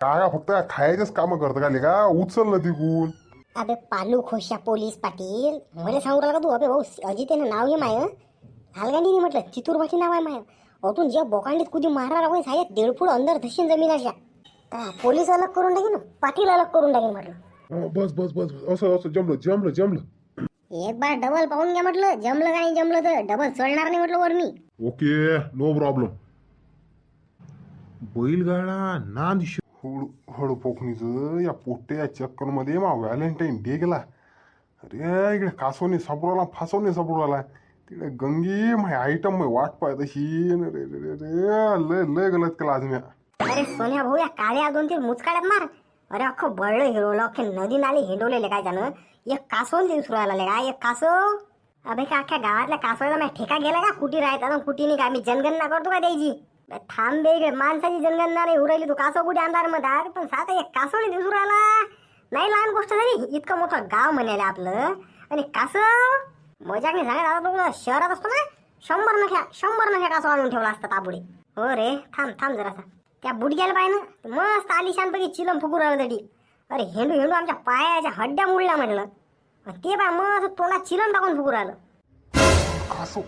काय फक्त खायचेच कामं करतं का का उचल ना तिकून. अबे पालू खोशा पोलीस पाटील. मला सांगू राहिला का तू? अबे भाऊ अजितेनं नाव घे माय हालगांडीने म्हटलं चितूरबाची नाव आहे माय. अटून जे बोकांडीत कुठे मारणार आपण साहेब दीड फूट अंदर धशीन जमीनाच्या हा, पोलीस अलग करून टाकेन पाटील अलग करून टाकेन म्हटलं. अं, बस बस बस असं असं जमलं जमलं जमलं. एक बार डबल पाहून घ्या म्हटलं. जमलं का नाही जमलं तर डबल चढणार नाही म्हटलं वर मी ओके नो प्रॉब्लेम बैलगाडा नांद हळू हळू पोखणीचं या पोट्या चक्करमध्ये मा व्हॅलेंटाईन डे गेला. अरे इकडे कासवने सापडवला फासवने सापडवला तिकडे गंगी माय आयटम माय वाट पाय तशी न रे रे रे रे लय लय गलत केला आज म्या अरे सोन्या भाऊ या काळ्या दोन तीन मुचकाड्यात मार. अरे अख्खं बळलं हिरवलं अख्खे नदी नाले हिंडवलेले काय जाणं? एक कासवून दिवस राहिला का एक कासव? अभे का अख्ख्या गावातल्या कासवाला माझ्या ठेका गेला का? कुटी राहतात आणि नाही? का मी जनगणना करतो का द्यायची थांब बे इकडे. माणसाची जनगणना नाही उरायली तू. कासव कुठे आणणार मग अरे पण साधा एक कासव नाही दिवस राहिला. नाही लहान गोष्ट झाली. इतकं मोठं गाव म्हणाले आपलं. आणि कासव? मजाक नाही सांगत आता तुला? शहरात असतो ना? शंभर नख्या शंभर नख्या कासव आणून ठेवला असता ताबुडे. हो रे थांब थांब जरासा. त्या बुडग्याला पाहिजे ना? मस्त आलिशानपैकी चिलम फुकू राहिलं तरी. अरे हेंडू हेंडू आमच्या पायाच्या हड्ड्या मुडल्या म्हटलं. ते बा मस्त तोंडात चिलम टाकून फुकू राहिलं. कासव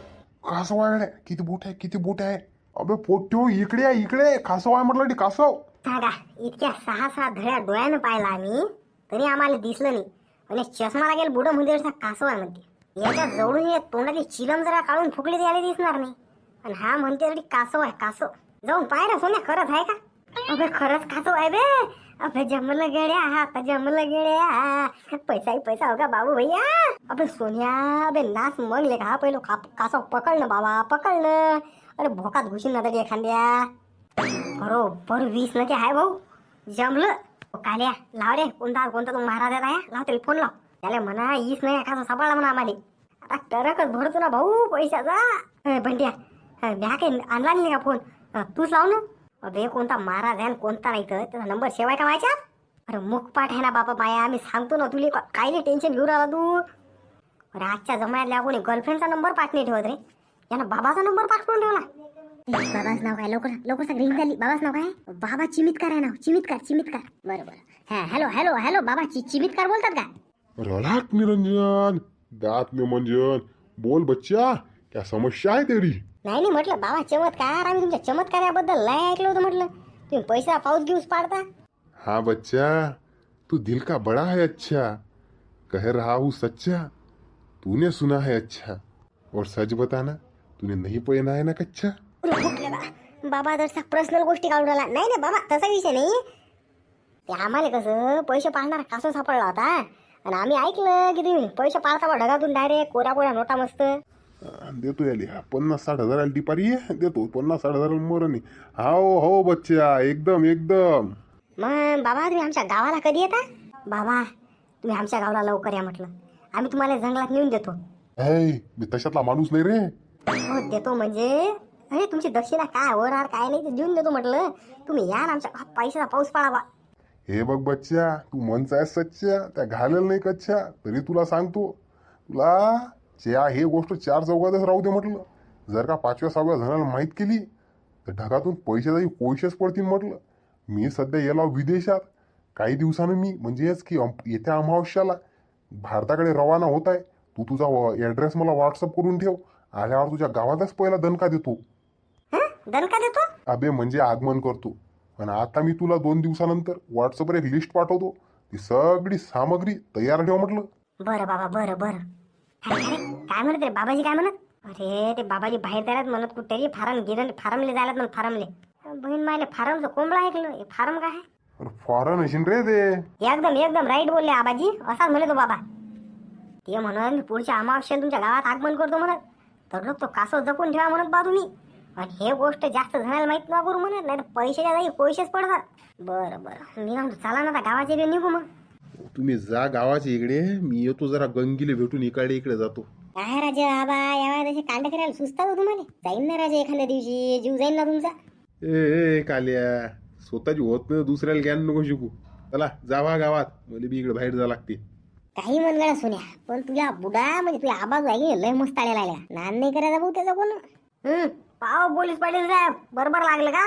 कासव किती बोट आहे किती बोट आहे. अबे पोट्यो इकडे आहे इकडे कासव आहे म्हटलं ती कासव सांगा इतक्या सहा सहा धड्या डोळ्यानं पाहिला आम्ही तरी आम्हाला दिसलं नाही. आणि चष्मा लागेल बुडं म्हणजे कासव आहे म्हणते. याच्या जवळून या तोंडातली चिलम जरा काढून फुकली त्याला दिसणार नाही. आणि हा म्हणते तरी कासव आहे कासव जाऊन पाय ना सोन्या खरंच आहे का? अबे खरंच कासव आहे बे. अबे जमलं गेड्या आता जमलं गेड्या. पैसा पैसा हो का बाबू भैया. अबे सोन्या अबे नाच मगले का हा पहिलो का- कासव पकडलं बाबा पकडलं. अरे भोकात घुशीन ना तरी एखाद्या. बरोबर वीस नके आहे भाऊ. जमलं. काल्या लाव रे. कोणता कोणता तू महाराज आहे? लाव त्याला फोन लाव. त्याला म्हणा ईस नाही एखादा सापडला म्हणा आम्हाला. आता टरकच भरतो ना भाऊ पैशाचा. अ, ब्या काही आणला नाही का फोन तूच लाव ना. अबे कोणता महाराज आहे कोणता नाही तर? त्याचा नंबर शेवाय का व्हायचा अरे मुखपाठ आहे ना बापा माया. आम्ही सांगतो ना तुला. काही नाही टेन्शन घेऊ राहिला तू. अरे आजच्या जमान्यातल्या कोणी गर्लफ्रेंडचा नंबर पाठ नाही ठेवत रे. यानं बाबाचा नंबर पाठ करून ठेवला. बाबाच नाव काय? लवकर लवकर सांग. रिंग झाली बाबाच नाव काय? बाबा चिमितकार आहे नाव. चिमितकार चिमितकार. बरोबर. हा हॅलो हॅलो हॅलो बाबा चि चिमितकार बोलतात का? रलाट निरंजन दात निरंजन बोल बच्चा क्या समस्या आहे तेरी? नाही नाही म्हटलं बाबा चमत्कार आम्ही तुमच्या चमत्काराबद्दल लय ऐकलं होतं म्हटलं. तुम्ही पैसा पाऊस घेऊस पाडता? हाँ बच्चा तू दिल का बड़ा है अच्छा? कह रहा हूँ सच्चा तूने सुना है अच्छा? और सच बताना? तूने नहीं पहना है ना कच्चा? बाबा जरसा पर्सनल गोष्टी काढून राहिला. नाही नाही बाबा तसा विषय नाही. ते आम्हाला कसं पैसे पाळणार कासो सापडला होता. आणि आम्ही ऐकलं की तुम्ही पैसे पाळता बा ढगातून डायरेक्ट कोऱ्या कोऱ्या नोटा मस्त. देतो याली. हा पन्नास साठ हजाराला डिपारी आहे. देतो. पन्नास साठ हजाराला मरणी हो हो बच्चा. एकदम एकदम. मग बाबा तुम्ही आमच्या गावाला कधी येता? बाबा तुम्ही आमच्या गावाला लवकर या म्हटलं. आम्ही तुम्हाला जंगलात नेऊन देतो. मी तशातला माणूस नाही रे. हो देतो म्हणजे? अरे तुमची दक्षिणा काय होणार काय नाही ते देऊन देतो म्हटलं. तुम्ही या ना आमच्या पैशाचा पाऊस पाळावा हे बघ बच्चा तू मनचा आहे सच्च्या त्या घालेल नाही कच्च्या तरी तुला सांगतो. तुला च्या हे गोष्ट चार चौघातच राहू दे म्हटलं. जर का पाचव्या सहाव्या जणाला माहीत केली तर ढगातून पैशाचाही कोळशेच पडतील म्हटलं. मी सध्या गेला विदेशात. काही दिवसानं मी म्हणजेच की अम- येत्या अमावस्याला भारताकडे रवाना होत आहे. तू तुझा ॲड्रेस मला व्हॉट्सअप करून ठेव. आल्यावर तुझ्या गावातच पहिला दणका देतो. हं? दणका देतो? अबे म्हणजे आगमन करतो. पण आता मी तुला दोन दिवसानंतर व्हॉट्सअपवर एक लिस्ट पाठवतो. ती सगळी सामग्री तयार ठेव म्हटलं. बरं बाबा बरं बरं. अरे अरे काय म्हणत रे? बाबाजी काय म्हणत? अरे ते बाबाजी बाहेर जायलात म्हणत कुठेतरी फारम गिरण फारमले जायलात म्हणत फारमले. बहीण मायले फारमचं कोंबडा ऐकलं हे फारम काय आहे? अरे फॉरेन असेल रे ते. एकदम एकदम राईट बोलले आबाजी. असाच म्हणे तो बाबा. ते म्हणत मी पुढच्या अमावस्या तुमच्या गावात आगमन करतो म्हणत. तर तो कासव जपून ठेवा म्हणत बा तुम्ही आणि हे गोष्ट जास्त जणाला माहीत ना करू म्हणत नाही तर पैशाच्या जागी पैसेच पडतात. बरं बरं. मी म्हणतो चला ना आता गावाच्या इकडे निघू मग. तुम्ही जा गावाच्या इकडे मी येतो जरा गंगीले भेटून इकडे इकडे जातो. काय राजा आबा यावेळेला तसे कांड करायला सुचतात हो तुम्हाला? जाईन ना राजा एखाद्या दिवशी जीव जाईन ना तुमचा. ए ए काल्या स्वतःची होत नाही दुसऱ्याला ज्ञान नको शिकू. चला जावा गावात मला बी इकडे बाहेर जा लागते. काही मनगडा सुन्या पण तुझ्या बुडा म्हणजे तुझ्या आबाज आहे लय मस्त आलेला लागला नान नाही करायचा भाऊ त्याचा कोण? हम्म पाव पोलीस पाटील साहेब बरोबर लागलं का?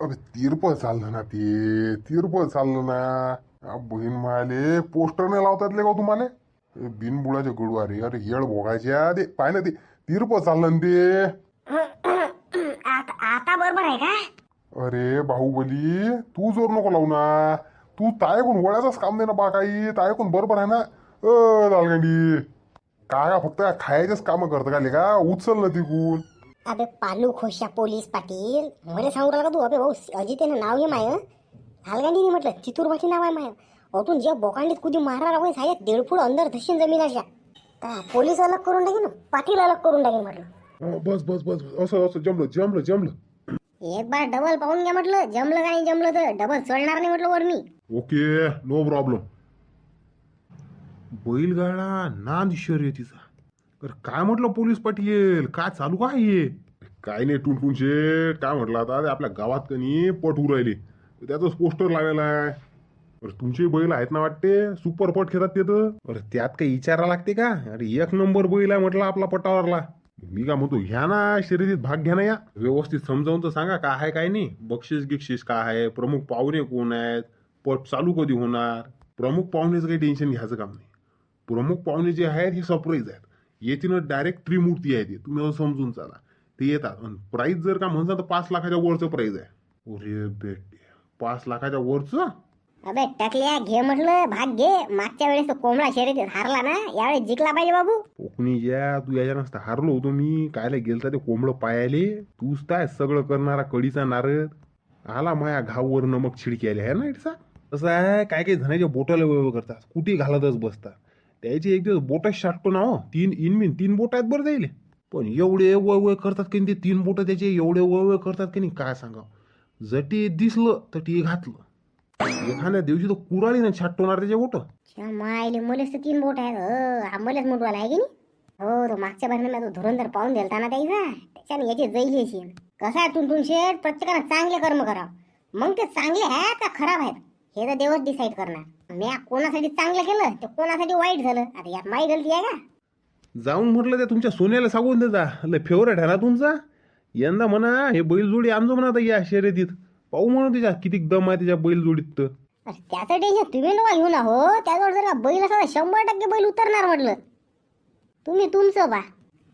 अबे तिरप चाललं ना ते तिरप चाललं ना. आ, बहीण माले पोस्टर नाही लावतात ले का तुम्हाला? ए, बिनबुडाचे गडू अरे अरे येळ भोगायच्या ते पाय ना ते तिरप चाललं ना ते. आता आता बरोबर आहे का? अरे बाहुबली तू जोर नको लावू ना. तू तायकून वळ्याचाच काम दे ना बा काही तायकून बरोबर आहे ना. अ दालगंडी काय का फक्त खायचेच कामं करतं का लेका? उचल ना तिकून. अबे पालू खोशा पोलीस पाटील. मला सांगू राहिला तू? अबे भाऊ अजितेनं नाव घे माय हालगांडीने म्हटलं चितूरबाची नाव आहे माय. अतून जे बोकांडीत कुठे मारा राहून साहेब दीड फूट अंदर धशीन जमीनाच्या का पोलीस अलग करून टाकेन पाटील अलग करून टाकेन म्हटलं. बस बस बस बस. असं असं जमलं जमलं जमलं. एक बार डबल पाहून घ्या म्हटलं. जमलं का नाही जमलं तर डबल चढणार नाही म्हटलं वर मी ओके नो प्रॉब्लेम. बैलगाडा नांद शर्यतीचा तर काय म्हटलं पोलीस पाटील? काय चालू काय हे? काय नाही टुनटुन शेठ काय म्हटलं आता? ते आपल्या गावात कनी पट उरू राहिले. त्याचंच पोस्टर लावलेलं आहे. अरे तुमचे बैल आहेत ना वाटते? सुपर पट खेळतात ते तर. अरे त्यात काही विचारा लागते का? अरे एक नंबर बैल आहे म्हटलं आपला पटावरला. मी काय म्हणतो घ्या ना शर्यतीत भाग घ्या ना या. व्यवस्थित समजावून तर सांगा काय आहे काय नाही. बक्षीस गिक्षीस काय आहे? प्रमुख पाहुणे कोण आहेत? पट चालू कधी होणार? प्रमुख पाहुण्याचं काही टेन्शन घ्यायचं काम नाही. प्रमुख पाहुणे जे आहेत हे सरप्राईज आहेत. येतीनं डायरेक्ट त्रिमूर्ती आहे ते तुम्ही असं समजून चाला. ते येतात. आणि प्राईज जर का म्हणता तर पाच लाखाच्या वरचं प्राईज आहे. अरे बेटे. पाच लाखाच्या वरचं? अबे टाकल्या घे म्हटलं भाग घे. मागच्या वेळेस तो कोंबडा शर्यतीत हारला ना यावेळेस जिंकला पाहिजे बाबू. कोकणी ज्या तू याच्या नसता हारलो होतो मी. कायला गेलता ते कोंबडं पायाले. तूच काय सगळं करणारा कडीचा नारद. आला माया घाववर नमक छिडकी आली आहे ना इटसा तसं आहे काय काही जणांच्या बोटाला व्यव करतात. कुठे घालतच बसतात. त्याची एक दिवस बोटच शाटतो ना हो. तीन इनमिन तीन बोट आहेत बरं जाईल पण एवढे वय वय करतात की ते तीन बोटं त्याचे एवढे वय वय करतात की नाही काय सांगा जटी दिसलं तर ती घातलं. एखाद्या दिवशी तो कुराळीनं छाटवणार त्याचे बोट. मायले मलेच तर तीन बोट आहेत हो. मलेच मोठवाला आहे की नाही? हो तो मागच्या बाजूने तो धुरंधर पाहून दिलता ना त्याचा. त्याच्याने याचे जैल अशी. कसं आहे टुनटुन शेठ प्रत्येकानं चांगले कर्म करावं. मग ते चांगले आहेत का खराब आहेत? हे तर देवच डिसाईड करणार. मी कोणासाठी चांगलं केलं तर कोणासाठी वाईट झालं? आता यात माही गलती आहे का? जाऊन म्हटलं त्या तुमच्या सोन्याला सांगून देता. लय फेवरेट आहे ना तुमचा? यंदा म्हणा हे बैलजोडी आणजो म्हणा आता या शर्यतीत. पाहू म्हणून त्याच्या किती दम आहे त्याच्या बैलजोडीत तर. अरे त्याचं टेन्शन तुम्ही नका घेऊ ना हो. त्याजवळ जर का बैल असा तर शंभर टक्के बैल उतरणार म्हटलं. तुम्ही तुमचं बा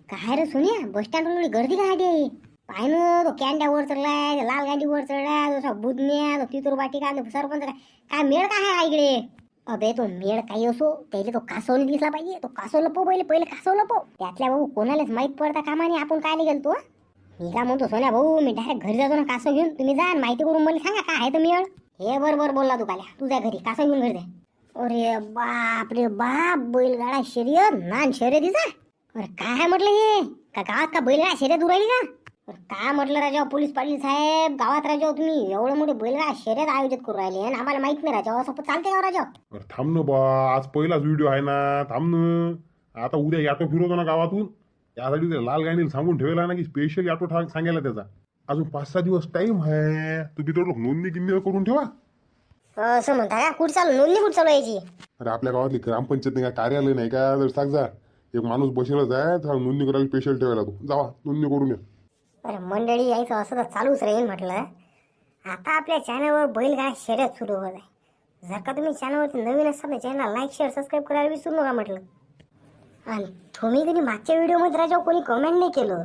काय रे सुन्या? बस स्टँडवर एवढी गर्दी काय आहे? पाय ना तो कॅन्ड्या वर चढलाय लाल गांडी वर चढलाय तो बुधण्या तो तितूर बाटी का सरपंच काय काय मेळ काय आहे इकडे अबे तो मेळ काही असो त्याला तो कासवून दिसला पाहिजे तो कासव लपो पहिले पहिले कासव लपो त्यातल्या भाऊ कोणालाच माहीत पडता कामाने आपण काय गेलतो हं? मी काय म्हणतो सोन्या भाऊ मी डायरेक्ट घरी जातो ना कासव घेऊन. तुम्ही जा माहिती करून मला सांगा काय आहे तर मेळ? हे बरोबर बोलला तू काल्या. तुझ्या घरी कासव घेऊन घरी जा. अरे बाप रे बाप बैलगाडा शर्यत नान शर्यतीचा. अरे काय म्हटलं हे? का गावात का बैलगाडा शर्यत उरायली का? काय म्हटलं राजा पोलीस पाटील साहेब? गावात राजा तुम्ही. एवढं मोठे बैलगाडा शर्यत आयोजित करू राहिले? आणि आम्हाला माहीत नाही राजा असं चालते का हो राजा अरे थांब ना बा. आज पहिलाच व्हिडिओ आहे ना. थांब ना. आता उद्या याटो फिरवतो ना गावातून. त्यासाठी ते लाल गाडीला सांगून ठेवला ना की स्पेशल याटो ठा सांगायला त्याचा. अजून पाच सहा दिवस टाइम आहे. तुम्ही तर नोंदणी गिन्नी करून ठेवा. असं म्हणता का? कुठं चालू? नोंदणी कुठं चालू यायची अरे आपल्या गावातली ग्रामपंचायत नाही का कार्यालय नाही का? तर सांग जा. एक माणूस बसेलच आहे. तर नोंदणी करायला स्पेशल ठेवायला तू. जावा नोंदणी करून ये. अरे मंडळी यायचं असं तर चालूच राहील म्हटलं. आता आपल्या चॅनलवर बैलगाडा शर्यत सुरू होत आहे. जर का तुम्ही चॅनलवरती नवीन असाल तर चॅनल लाईक शेअर सबस्क्राईब करायला विसरू नका म्हटलं. आणि तुम्ही कधी मागच्या व्हिडिओमध्ये राजा कोणी कमेंट नाही केलं?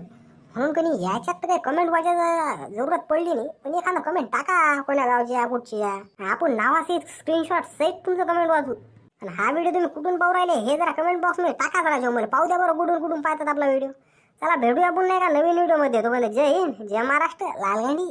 म्हणून कोणी याच्यात तर काही कमेंट वाचायला जरूरत पडली नाही. पण एखादं कमेंट टाका कोण्या गावची कुठची आपण नावाचे स्क्रीनशॉट सेट तुमचं कमेंट वाचू आणि हा व्हिडिओ तुम्ही कुठून पाहू राहिले हे जरा कमेंट बॉक्समध्ये टाका जरा जेव्हा मला पाहू द्या बरं कुठून कुठून पाहतात आपला व्हिडिओ चला भेटूया पुन्हा एका नवीन व्हिडिओमध्ये तोपर्यंत जय हिंद जय महाराष्ट्र लालगंडी